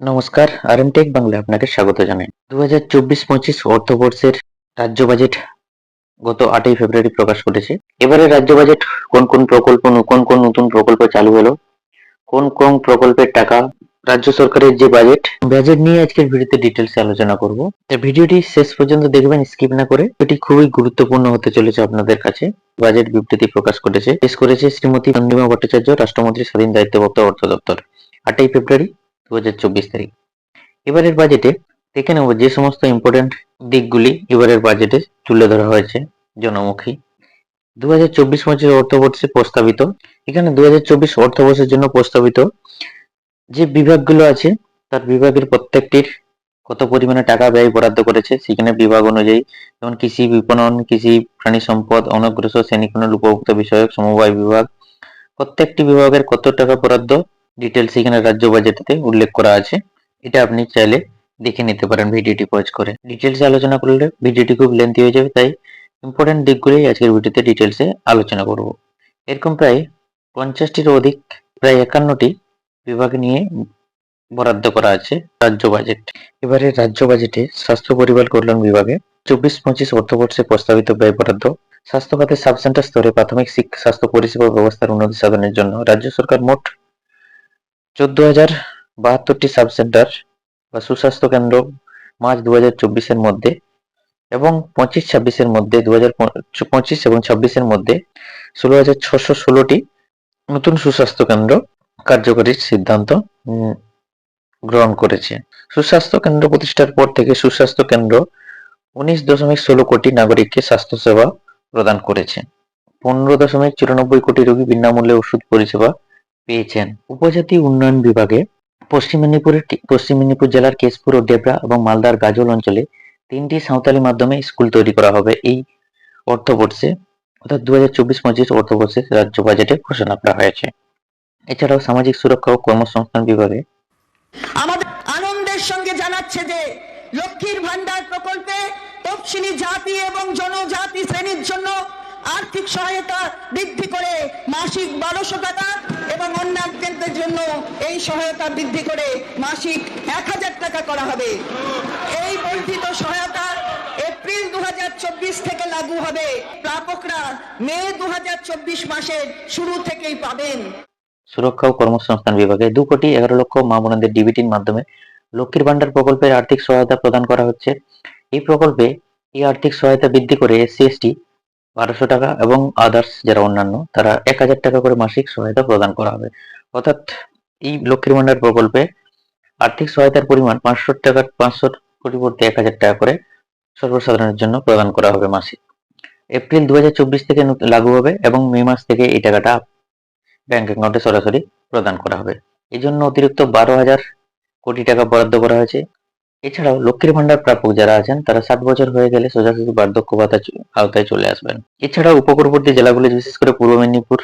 নমস্কার আর M take Bangla আপনাকে স্বাগত জানাই। দু হাজার চব্বিশ পঁচিশ অর্থবর্ষের রাজ্য বাজেট গত আটই ফেব্রুয়ারি প্রকাশ করেছে। এবারে রাজ্য বাজেট কোন কোন প্রকল্প কোন কোন নতুন প্রকল্প চালু হলো? কোন কোন প্রকল্পের টাকা রাজ্য সরকারের যে বাজেট বাজেট নিয়ে আজকের ভিডিওতে ডিটেলসে আলোচনা করব। ভিডিওটি শেষ পর্যন্ত দেখবেন, স্কিপ না করে এটি খুবই গুরুত্বপূর্ণ হতে চলেছে আপনাদের কাছে। বাজেট বিবৃতি প্রকাশ করেছে। পেশ করেছে শ্রীমতী চন্দ্রিমা ভট্টাচার্য, রাষ্ট্রমন্ত্রী স্বাধীন দায়িত্বপ্রাপ্ত অর্থ দপ্তর। আটই ফেব্রুয়ারি দু হাজার চব্বিশ তারিখ। এবারের বাজেটে দেখে নেব যে সমস্ত ইম্পর্টেন্ট দিকগুলি এবারের বাজেটে তুলে ধরা হয়েছে জনমুখী। দু হাজার চব্বিশ পঁচিশ অর্থবর্ষে প্রস্তাবিত, এখানে দু হাজার চব্বিশ অর্থবর্ষের জন্য প্রস্তাবিত যে বিভাগগুলো আছে, তার বিভাগের প্রত্যেকটির কত পরিমাণে টাকা ব্যয় বরাদ্দ করেছে সেখানে বিভাগ অনুযায়ী যেমন কৃষি বিপণন, কৃষি প্রাণী সম্পদ, অনগ্রসর, শ্রেণীকোণের, উপভোক্তা বিষয়ক, সমবায় বিভাগ, প্রত্যেকটি বিভাগের কত টাকা বরাদ্দ ডিটেলস এখানে রাজ্য বাজেটেতে উল্লেখ করা আছে। এটা আপনি চাইলে দেখে নিতে পারেন ভিডিওটি পজ করে। ডিটেলসে আলোচনা করলে ভিডিওটি খুব লেন্থি হয়ে যাবে, তাই ইম্পর্টেন্ট দিকগুলোই আজকের ভিডিওতে ডিটেলসে আলোচনা করব। এরকম প্রায় পঞ্চাশটির অধিক, প্রায় একান্নটি বিভাগ নিয়ে বরাদ্দ করা আছে রাজ্য বাজেট এবারে রাজ্য বাজেটে স্বাস্থ্য পরিবার কল্যাণ বিভাগে চব্বিশ, পঁচিশ অর্থবর্ষে প্রস্তাবিত ব্যয় বরাদ্দ, স্বাস্থ্য খাতে সাব সেন্টার স্তরে প্রাথমিক শিক্ষা, স্বাস্থ্য পরিষেবা ব্যবস্থার উন্নতি সাধনের জন্য রাজ্য সরকার মোট চোদ্দ হাজার বাহাত্তরটি সাব সেন্টার বা সুস্বাস্থ্য কেন্দ্র মার্চ দু হাজার চব্বিশের মধ্যে এবং পঁচিশ ছাব্বিশের মধ্যে দু হাজার পঁচিশ এবং ছাব্বিশের মধ্যে ষোলো হাজার ছশো ষোলোটি নতুন সুস্বাস্থ্য কেন্দ্র কার্যকরীর সিদ্ধান্ত গ্রহণ করেছে। সুস্বাস্থ্য কেন্দ্র প্রতিষ্ঠার পর থেকে সুস্বাস্থ্য কেন্দ্র উনিশ দশমিক ষোলো কোটি নাগরিককে স্বাস্থ্যসেবা প্রদান করেছে। পনেরো দশমিক চুরানব্বই কোটি রোগী বিনামূল্যে ওষুধ পরিষেবা পেয়েছেন। উপজাতি উন্নয়ন বিভাগে পশ্চিম মেদিনীপুরের পশ্চিম মেদিনীপুর জেলার কেশপুর ও ডেবরা এবং মালদার গাজল অঞ্চলে তিনটি সাঁওতালি মাধ্যমে স্কুল তৈরি করা হবে। এই অর্থবর্ষে, অর্থাৎ দু হাজার চব্বিশ পঁচিশ অর্থবর্ষে রাজ্য বাজেটে ঘোষণা করা হয়েছে। এছাড়াও সামাজিক সুরক্ষা ও কর্মসংস্থান বিভাগে আমাদের আনন্দের সঙ্গে জানাচ্ছে যে লক্ষ্মীর ভান্ডার প্রকল্পে তফসিলি জাতি এবং জনজাতি জন্য আর্থিক সহায়তা বৃদ্ধি করে মাসিক বারোশো টাকা এবং অন্যান্যদের জন্য এই সহায়তা বৃদ্ধি করে মাসিক এক হাজার টাকা করা হবে। এই বর্ধিত সহায়তা এপ্রিল দু থেকে লাগু হবে। প্রাপকরা মে দু মাসের শুরু থেকেই পাবেন। সুরক্ষা ও কর্মসংস্থান বিভাগে দু কোটি এগারো লক্ষ মা ডিবিটির মাধ্যমে লক্ষ্মীর ভান্ডার প্রকল্পের আর্থিক সহায়তা প্রদান করা হচ্ছে। এই প্রকল্পে এই আর্থিক সহায়তা বৃদ্ধি করে এসসি এসটি বারোশো টাকা এবং আদার্স যারা অন্যান্য, তারা এক হাজার টাকা করে মাসিক সহায়তা প্রদান করা হবে। অর্থাৎ এই লক্ষ্মীর ভান্ডার প্রকল্পে আর্থিক সহায়তার পরিমাণ পাঁচশো টাকার পাঁচশো পরিবর্তে এক হাজার টাকা করে সর্বসাধারণের জন্য প্রদান করা হবে মাসিক। এপ্রিল দু হাজার চব্বিশ থেকে লাগু হবে এবং মে মাস থেকে এই টাকাটা ব্যাংক অ্যাকাউন্টে সরাসরি প্রদান করা হবে। এই জন্য অতিরিক্ত বারো হাজার কোটি টাকা বরাদ্দ করা হয়েছে। এছাড়াও লক্ষ্মীর ভান্ডার প্রাপক যারা আছেন, তারা ষাট বছর হয়ে গেলে সোজাসুজি বার্ধক্য ভাতা আওতায় চলে আসবেন। এছাড়াও উপকূলবর্তী জেলাগুলি, বিশেষ করে পূর্ব মেদিনীপুর,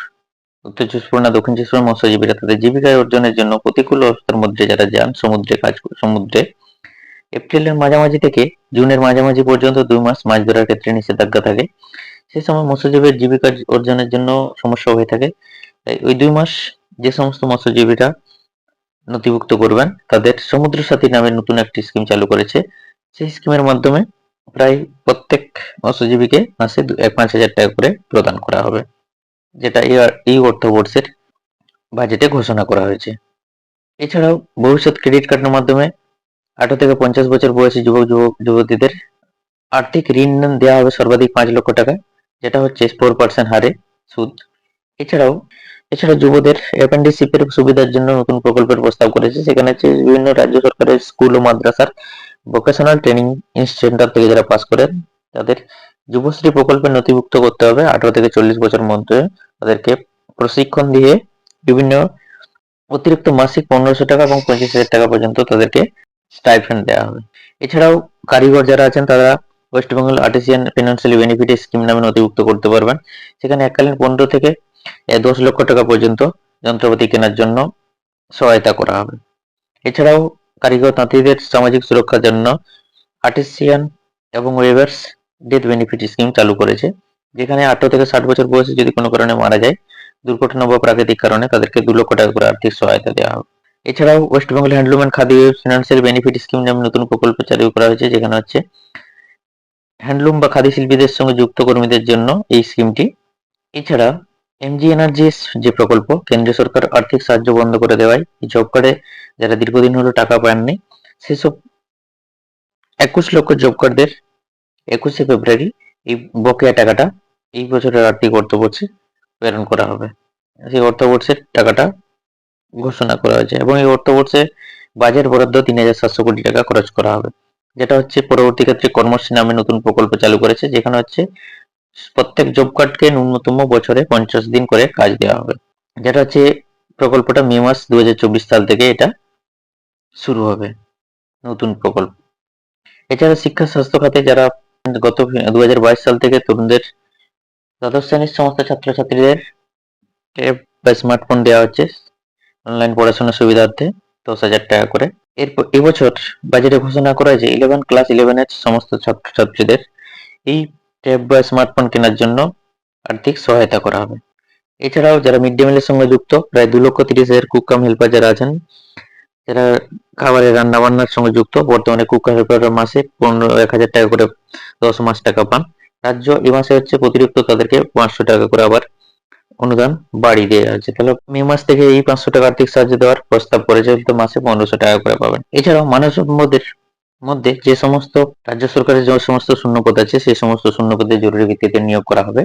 উত্তর চব্বিশ পরগনা, দক্ষিণ চব্বিশ পরগনা, মৎস্যজীবীরা তাদের জীবিকা অর্জনের জন্য প্রতিকূল অবস্থার মধ্যে যারা যান, সমুদ্রে কাজ সমুদ্রে, এপ্রিলের মাঝামাঝি থেকে জুনের মাঝামাঝি পর্যন্ত দুই মাস মাছ ধরার ক্ষেত্রে নিষেধাজ্ঞা থাকে। সে সময় মৎস্যজীবীর জীবিকা অর্জনের জন্য সমস্যা হয়ে থাকে। তাই ওই দুই মাস যে সমস্ত মৎস্যজীবীরা নথিভুক্ত করবেন। তাদের সমুদ্র সাথী নামে নতুন একটি স্কিম চালু করেছে। সেই স্কিমের মাধ্যমে প্রায় প্রত্যেক মৎস্যজীবীকে মাসে এক পাঁচ হাজার টাকা করে প্রদান করা হবে। যেটা এই অর্থবর্ষের বাজেটে ঘোষণা করা হয়েছে। এছাড়াও ভবিষ্যৎ ক্রেডিট কার্ডের মাধ্যমে আঠারো থেকে পঞ্চাশ বছর বয়সী যুবক যুবক, যুবতীদের আর্থিক ঋণ দেওয়া হবে সর্বাধিক পাঁচ লক্ষ টাকা, যেটা হচ্ছে ফোর পার্সেন্ট হারে সুদ। এছাড়াও এছাড়া যুবদের অ্যাপেন্ডিসিপের সুবিধার জন্য নতুন প্রকল্পের প্রস্তাব করেছে। সেখানে হচ্ছে বিভিন্ন রাজ্য সরকারের স্কুল ও মাদ্রাসার ভোকেশনাল ট্রেনিং সেন্টার থেকে যারা পাস করেন, তাদের যুবশ্রী প্রকল্পে নথিভুক্ত করতে হবে আঠারো থেকে চল্লিশ বছর মধ্যে। তাদেরকে প্রশিক্ষণ দিয়ে বিভিন্ন অতিরিক্ত মাসিক পনেরোশো টাকা এবং পঁচিশ হাজার টাকা পর্যন্ত তাদেরকে স্টাইফেন্ড দেওয়া হবে। এছাড়াও কারিগর যারা আছেন, তারা West Bengal artisan financially benefit scheme নামে নথিভুক্ত করতে পারবেন। সেখানে এককালীন পনেরো থেকে দশ লক্ষ টাকা পর্যন্ত যন্ত্রপাতি কেনার জন্য সহায়তা করা হবে। এছাড়াও কারিগর তাঁতিদের সামাজিক সুরক্ষার জন্য আর্টিসিয়ান এবং ওয়েভার্স ডেথ বেনিফিট স্কিম চালু করেছে, যেখানে আঠারো থেকে ষাট বছর বয়সে যদি কোনো কারণে মারা যায়, দুর্ঘটনা বা প্রাকৃতিক কারণে তাদেরকে দু লক্ষ টাকা করে আর্থিক সহায়তা দেওয়া হবে। এছাড়াও West Bengal handloom and Khadi financial benefit scheme নামে নতুন প্রকল্প চালু করা হয়েছে, যেখানে হচ্ছে হ্যান্ডলুম বা খাদি শিল্পীদের সঙ্গে যুক্ত কর্মীদের জন্য এই স্কিমটি। এছাড়া এমজি এনার্জিস যে প্রকল্প, কেন্দ্রীয় সরকার আর্থিক সাহায্য বন্ধ করে দেওয়ায় জব কার্ডে যারা দীর্ঘদিন হলো টাকা পাননি, সেসব একুশ লক্ষ জব কার্ডদের একুশে ফেব্রুয়ারি এই বকেয়া টাকাটা এই বছরের আর্থিক অর্থবর্ষে প্রেরণ করা হবে। সেই অর্থবর্ষের টাকাটা ঘোষণা করা হয়েছে এবং এই অর্থবর্ষে বাজেট বরাদ্দ তিন হাজার সাতশো কোটি টাকা খরচ করা হবে। যেটা হচ্ছে পরবর্তী ক্ষেত্রে কর্মশ্রী নামে নতুন প্রকল্প চালু করেছে, যেখানে হচ্ছে প্রত্যেক জব কার্ডকে ন্যূনতম বছরে পঞ্চাশ দিন করে কাজ দেওয়া হবে। যেটা হচ্ছে প্রকল্পটা মে মাস দুহাজার চব্বিশ সাল থেকে এটা শুরু হবে, নতুন প্রকল্প। এছাড়া শিক্ষা, স্বাস্থ্য খাতে যারা গত দুহাজার বাইশ সাল থেকে তরুণদের দ্বাদশ শ্রেণির সমস্ত ছাত্রছাত্রীদের বা স্মার্টফোন দেওয়া হচ্ছে অনলাইন পড়াশোনার সুবিধার্থে দশ হাজার টাকা করে। এরপর এবছর বাজেটে ঘোষণা করা হয়েছে ইলেভেন ক্লাস ইলেভেনের সমস্ত ছাত্রছাত্রীদের এই ট্যাব বা স্মার্টফোন কেনার জন্য আর্থিক সহায়তা করা হবে। এছাড়াও যারা মিড ডে মিলের সঙ্গে যুক্ত, প্রায় দু লক্ষ তিরিশ হাজার কুক কাম হেল্পার যারা আছেন, যারা খাবারের রান্না বান্নার সঙ্গে যুক্ত, বর্তমানে কুক কাম হেল্পার মাসে পনেরো এক হাজার টাকা করে দশ মাস টাকা পান। রাজ্য এই মাসে হচ্ছে অতিরিক্ত তাদেরকে পাঁচশো টাকা করে আবার অনুদান বাড়িয়ে দেওয়া হয়েছে। তাহলে মে মাস থেকে এই পাঁচশো টাকা আর্থিক সাহায্য দেওয়ার প্রস্তাব করেছে মাসে পনেরোশো টাকা করে পাবেন। এছাড়াও মানব সম্পদের মধ্যে যে সমস্ত রাজ্য সরকারের যে সমস্ত শূন্যপদ আছে, সেই সমস্ত শূন্যপদে জরুরি ভিত্তিতে নিয়োগ করা হবে।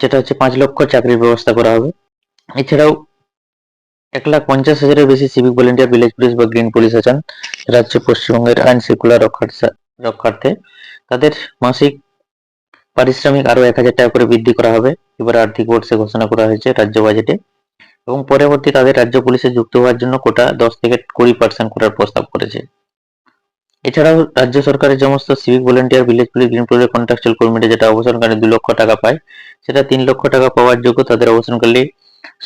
যেটা হচ্ছে পাঁচ লক্ষ চাকরির ব্যবস্থা করা হবে। এছাড়াও এক লাখ পঞ্চাশ হাজারের বেশি সিভিক ভলেন্টিয়ার ভিলেজ পুলিশ বা গ্রিন পুলিশ আছেন। হচ্ছে পশ্চিমবঙ্গের আইন শৃঙ্খলা রক্ষার্থে। তাদের মাসিক পারিশ্রমিক আরও এক হাজার টাকা করে বৃদ্ধি করা হবে। এবার আর্থিক বর্ষে ঘোষণা করা হয়েছে রাজ্য বাজেটে এবং পরবর্তী তাদের রাজ্য পুলিশে যুক্ত হওয়ার জন্য কোটা দশ থেকে কুড়ি পার্সেন্ট করার প্রস্তাব করেছে। এছাড়াও রাজ্য সরকারের সমস্ত civic volunteer village police green পুলিশের কন্ট্রাকচুয়াল কর্মীরা যেটা অবসরকালে দু লক্ষ টাকা পায়, সেটা তিন লক্ষ টাকা পাওয়ার যোগ্য তাদের অবসরকালে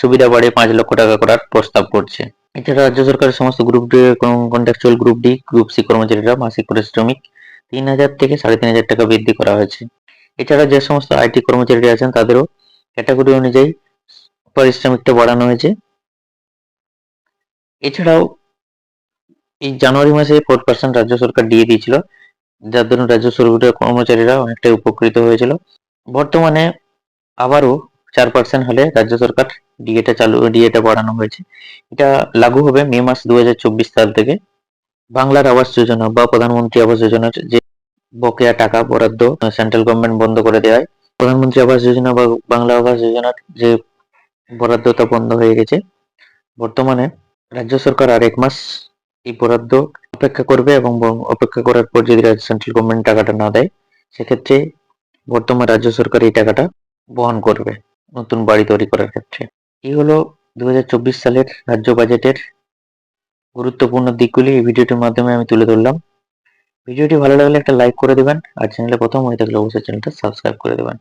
সুবিধা বাড়িয়ে পাঁচ লক্ষ টাকা করার প্রস্তাব করছে। এছাড়া রাজ্য সরকারের সমস্ত group D contractual group D group C কর্মচারীরা মাসিক পারিশ্রমিক তিন হাজার থেকে সাড়ে তিন হাজার টাকা বৃদ্ধি করা হয়েছে। এছাড়া যে সমস্ত আইটি কর্মচারীরা আছেন, তাদেরও ক্যাটাগরি অনুযায়ী পারিশ্রমিকটা বাড়ানো হয়েছে। এছাড়াও এই জানুয়ারি মাসে ফোর পার্সেন্ট রাজ্য সরকার দিয়ে দিয়েছিল। যার জন্য রাজ্য সরকারের কর্মচারীরা অনেকটাই উপকৃত হয়েছিল। বর্তমানে আবারও চার পার্সেন্ট হলে রাজ্য সরকার ডিএটা চালু ডিএটা বাড়ানো হয়েছে। এটা লাগু হবে মে মাস দুহাজার চব্বিশ সাল থেকে। বাংলার আবাস যোজনা বা প্রধানমন্ত্রী আবাস যোজনার যে বকেয়া টাকা বরাদ্দ সেন্ট্রাল গভর্নমেন্ট বন্ধ করে দেওয়ায়, প্রধানমন্ত্রী আবাস যোজনা বা বাংলা আবাস যোজনার যে বরাদ্দটা বন্ধ হয়ে গেছে। বর্তমানে রাজ্য সরকার আর এক মাস এই বরাদ্দ অপেক্ষা করবে এবং অপেক্ষা করার পর যদি রাজ্য সেন্ট্রাল গভর্নমেন্ট টাকাটা না দেয়, সেক্ষেত্রে বর্তমান রাজ্য সরকার এই টাকাটা বহন করবে নতুন বাড়ি তৈরি করার ক্ষেত্রে। এই হলো দু হাজার চব্বিশ সালের রাজ্য বাজেটের গুরুত্বপূর্ণ দিকগুলি। এই ভিডিওটির মাধ্যমে আমি তুলে ধরলাম। ভিডিওটি ভালো লাগলে একটা লাইক করে দেবেন। আর চ্যানেলে প্রথম হয়ে থাকলে অবশ্যই চ্যানেলটা সাবস্ক্রাইব করে দেবেন।